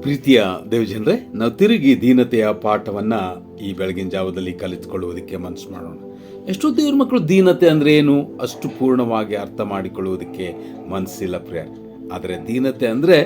ಪ್ರೀತಿಯ ದೇವಜನರೇ, ನಾವು ತಿರುಗಿ ದೀನತೆಯ ಪಾಠವನ್ನ ಈ ಬೆಳಗಿನ ಜಾವದಲ್ಲಿ ಕಲಿತುಕೊಳ್ಳುವುದಕ್ಕೆ ಮನಸ್ಸು ಮಾಡೋಣ. ಎಷ್ಟೋ ದೇವ್ರ ಮಕ್ಕಳು ದೀನತೆ ಅಂದ್ರೆ ಏನು? ಅಷ್ಟು ಪೂರ್ಣವಾಗಿ ಅರ್ಥ ಮಾಡಿಕೊಳ್ಳುವುದಕ್ಕೆ ಮನಸ್ಸಿಲ್ಲ ಪ್ರಿಯ ಆದರೆ ದೀನತೆ ಅಂದರೆ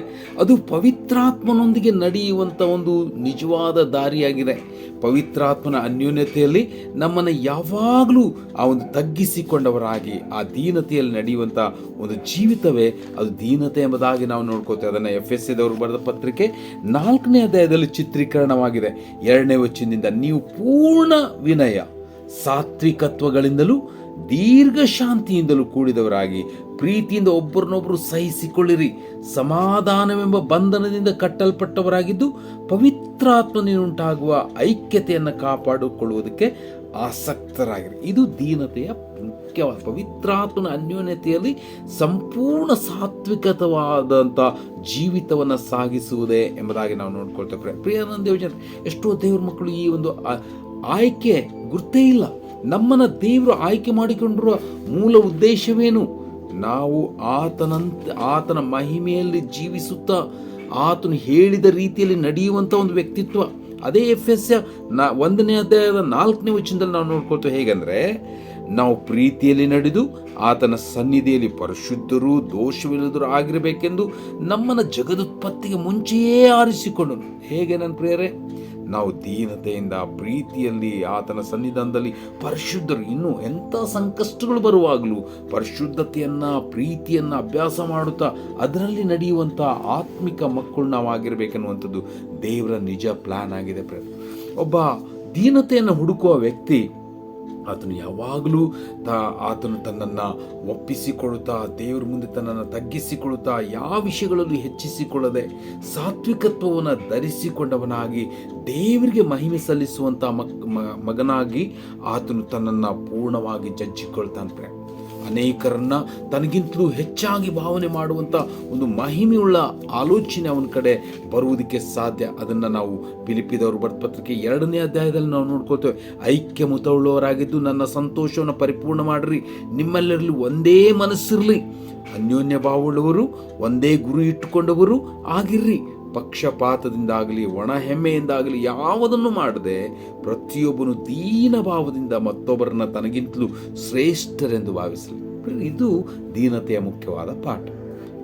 ಅದು ಪವಿತ್ರಾತ್ಮನೊಂದಿಗೆ ನಡೆಯುವಂಥ ಒಂದು ನಿಜವಾದ ದಾರಿಯಾಗಿದೆ. ಪವಿತ್ರಾತ್ಮನ ಅನ್ಯೋನ್ಯತೆಯಲ್ಲಿ ನಮ್ಮನ್ನು ಯಾವಾಗಲೂ ಆ ಒಂದು ತಗ್ಗಿಸಿಕೊಂಡವರಾಗಿ, ಆ ದೀನತೆಯಲ್ಲಿ ನಡೆಯುವಂಥ ಒಂದು ಜೀವಿತವೇ ಅದು ದೀನತೆ ಎಂಬುದಾಗಿ ನಾವು ನೋಡ್ಕೋತೇವೆ. ಅದನ್ನು ಎಫ್ ಎಸ್ ಎದವರು ಬರೆದ ಪತ್ರಿಕೆ ನಾಲ್ಕನೇ ಅಧ್ಯಾಯದಲ್ಲಿ ಚಿತ್ರೀಕರಣವಾಗಿದೆ. ಎರಡನೇ ವಚನದಿಂದ ನೀವು ಪೂರ್ಣ ವಿನಯ, ಸಾತ್ವಿಕತ್ವಗಳಿಂದಲೂ ದೀರ್ಘ ಶಾಂತಿಯಿಂದಲೂ ಕೂಡಿದವರಾಗಿ ಪ್ರೀತಿಯಿಂದ ಒಬ್ಬರನ್ನೊಬ್ಬರು ಸಹಿಸಿಕೊಳ್ಳಿರಿ. ಸಮಾಧಾನವೆಂಬ ಬಂಧನದಿಂದ ಕಟ್ಟಲ್ಪಟ್ಟವರಾಗಿದ್ದು ಪವಿತ್ರಾತ್ಮನಿಂದಾಗುವ ಐಕ್ಯತೆಯನ್ನು ಕಾಪಾಡಿಕೊಳ್ಳುವುದಕ್ಕೆ ಆಸಕ್ತರಾಗಿರಿ. ಇದು ದೀನತೆಯ ಮುಖ್ಯವಾದ ಪವಿತ್ರಾತ್ಮನ ಅನ್ಯೋನ್ಯತೆಯಲ್ಲಿ ಸಂಪೂರ್ಣ ಸಾತ್ವಿಕತವಾದಂಥ ಜೀವಿತವನ್ನು ಸಾಗಿಸುವುದೇ ಎಂಬುದಾಗಿ ನಾವು ನೋಡ್ಕೊಳ್ತೇವೆ ಪ್ರಿಯಾನಂದ ಯೋಜನೆ ಎಷ್ಟೋ ದೇವ್ರ ಮಕ್ಕಳು ಈ ಒಂದು ಆಯ್ಕೆ ಗುರ್ತೇ ಇಲ್ಲ. ನಮ್ಮನ್ನ ದೇವರು ಆಯ್ಕೆ ಮಾಡಿಕೊಂಡಿರುವ ಮೂಲ ಉದ್ದೇಶವೇನು? ನಾವು ಆತನಂತ, ಆತನ ಮಹಿಮೆಯಲ್ಲಿ ಜೀವಿಸುತ್ತಾ ಆತನು ಹೇಳಿದ ರೀತಿಯಲ್ಲಿ ನಡೆಯುವಂಥ ಒಂದು ವ್ಯಕ್ತಿತ್ವ. ಅದೇ ಎಫ್ ಎಸ್ ನಾ, ಒಂದನೇ ಅಧ್ಯಾಯದ ನಾಲ್ಕನೇ ವಚನದಲ್ಲಿ ನಾವು ನೋಡ್ಕೊಳ್ತೇವೆ ಹೇಗೆಂದರೆ, ನಾವು ಪ್ರೀತಿಯಲ್ಲಿ ನಡೆದು ಆತನ ಸನ್ನಿಧಿಯಲ್ಲಿ ಪರಿಶುದ್ಧರು ದೋಷವಿಲ್ಲದರು ಆಗಿರಬೇಕೆಂದು ನಮ್ಮನ್ನು ಜಗದುತ್ಪತ್ತಿಗೆ ಮುಂಚೆಯೇ ಆರಿಸಿಕೊಂಡನು. ಹೇಗೆ ನನ್ನ ಪ್ರಿಯರೇ? ನಾವು ದೀನತೆಯಿಂದ, ಪ್ರೀತಿಯಲ್ಲಿ, ಆತನ ಸನ್ನಿಧಾನದಲ್ಲಿ ಪರಿಶುದ್ಧರು. ಇನ್ನೂ ಎಂಥ ಸಂಕಷ್ಟಗಳು ಬರುವಾಗಲೂ ಪರಿಶುದ್ಧತೆಯನ್ನು, ಪ್ರೀತಿಯನ್ನು ಅಭ್ಯಾಸ ಮಾಡುತ್ತಾ ಅದರಲ್ಲಿ ನಡೆಯುವಂಥ ಆತ್ಮಿಕ ಮಕ್ಕಳು ನಾವಾಗಿರ್ಬೇಕನ್ನುವಂಥದ್ದು ದೇವರ ನಿಜ ಪ್ಲಾನ್ ಆಗಿದೆ ಒಬ್ಬ ದೀನತೆಯನ್ನು ಹುಡುಕುವ ವ್ಯಕ್ತಿ ಆತನು ಯಾವಾಗಲೂ ತಾ, ಆತನು ತನ್ನನ್ನು ಒಪ್ಪಿಸಿಕೊಳ್ಳುತ್ತಾ, ದೇವರ ಮುಂದೆ ತನ್ನನ್ನು ತಗ್ಗಿಸಿಕೊಳ್ಳುತ್ತಾ, ಯಾವ ವಿಷಯಗಳಲ್ಲೂ ಹೆಚ್ಚಿಸಿಕೊಳ್ಳದೆ ಸಾತ್ವಿಕತ್ವವನ್ನು ಧರಿಸಿಕೊಂಡವನಾಗಿ, ದೇವರಿಗೆ ಮಹಿಮೆ ಸಲ್ಲಿಸುವಂಥ ಮಗನಾಗಿ ಆತನು ತನ್ನನ್ನು ಪೂರ್ಣವಾಗಿ ಜಜ್ಜಿಕೊಳ್ತಾನೆ ಅನೇಕರನ್ನ ತನಗಿಂತಲೂ ಹೆಚ್ಚಾಗಿ ಭಾವನೆ ಮಾಡುವಂಥ ಒಂದು ಮಹಿಮೆಯುಳ್ಳ ಆಲೋಚನೆ ಅವನ ಕಡೆ ಬರುವುದಕ್ಕೆ ಸಾಧ್ಯ. ಅದನ್ನು ನಾವು ಪಿಲಿಪಿದವರು ಪತ್ರಿಕೆ ಎರಡನೇ ಅಧ್ಯಾಯದಲ್ಲಿ ನಾವು ನೋಡ್ಕೋತೇವೆ ಐಕ್ಯ ಮುತವುಳ್ಳವರಾಗಿದ್ದು ನನ್ನ ಸಂತೋಷವನ್ನು ಪರಿಪೂರ್ಣ ಮಾಡಿರಿ. ನಿಮ್ಮೆಲ್ಲರಲ್ಲಿ ಒಂದೇ ಮನಸ್ಸಿರಲಿ. ಅನ್ಯೋನ್ಯ ಭಾವವುಳ್ಳವರು ಒಂದೇ ಗುರಿ ಇಟ್ಟುಕೊಂಡವರು ಆಗಿರ್ರಿ. ಪಕ್ಷಪಾತದಿಂದಾಗಲಿ ಒಣ ಹೆಮ್ಮೆಯಿಂದಾಗಲಿ ಯಾವುದನ್ನು ಮಾಡದೆ ಪ್ರತಿಯೊಬ್ಬನು ದೀನ ಭಾವದಿಂದ ಮತ್ತೊಬ್ಬರನ್ನ ತನಗಿಂತಲೂ ಶ್ರೇಷ್ಠರೆಂದು ಭಾವಿಸಲಿ. ಇದು ದೀನತೆಯ ಮುಖ್ಯವಾದ ಪಾಠ.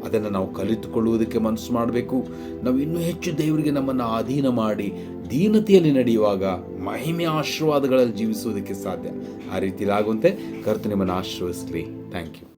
ಅದನ್ನು ನಾವು ಕಲಿತುಕೊಳ್ಳುವುದಕ್ಕೆ ಮನಸ್ಸು ಮಾಡಬೇಕು. ನಾವು ಇನ್ನೂ ಹೆಚ್ಚು ದೇವರಿಗೆ ನಮ್ಮನ್ನು ಅಧೀನ ಮಾಡಿ ದೀನತೆಯಲ್ಲಿ ನಡೆಯುವಾಗ ಮಹಿಮೆ ಆಶೀರ್ವಾದಗಳಲ್ಲಿ ಜೀವಿಸುವುದಕ್ಕೆ ಸಾಧ್ಯ. ಆ ರೀತಿಯಲ್ಲಿ ಆಗುವಂತೆ ಕರ್ತನು ನಿಮ್ಮನ್ನು ಆಶೀರ್ವದಿಸಲಿ. Thank you